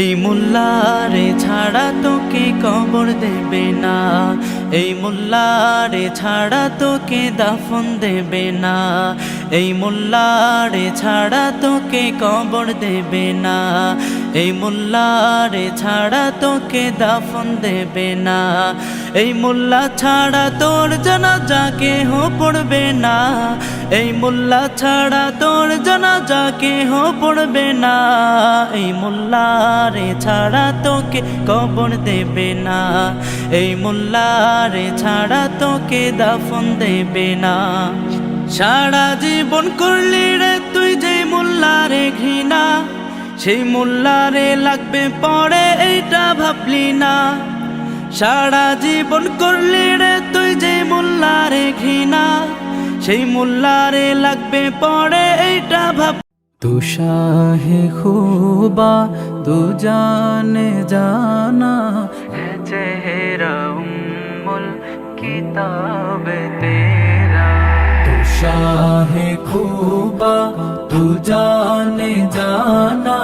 এই মোল্লারে ছাড়া তোকে কবর দেবে না। এই মোল্লারে ছাড়া তোকে দাফন দেবে না। এই মোল্লারে ছাড়া তোকে কবর দেবে না। এই মোল্লারে ছাড়া তোকে দাফন দেবে না। এই মোল্লা ছাড়া তোর জানাজা কেহ পড়বে না। এই মোল্লা ছাড়া তোর জানাজা কেহ পড়বে না। এই মোল্লারে ছাড়া তোকে কবর দেবে না। এই মোল্লারে ছাড়া তোকে দাফন দেবে না। সারা জীবন করলি রে তুই যে মোল্লারে ঘৃণা, সেই মোল্লারে লাগবে পরে এইটা ভাবলি না। সারা জীবন করলি রে তুই যে মোল্লারে ঘৃণা সেই মোল্লারে লাগবে পড়ে এইটা ভাব। তুষাহে খুবা তু জানে জানা চেহেরা উম্মুল কিতাবে তেরা। তুষাহে খুবা তু জানে জানা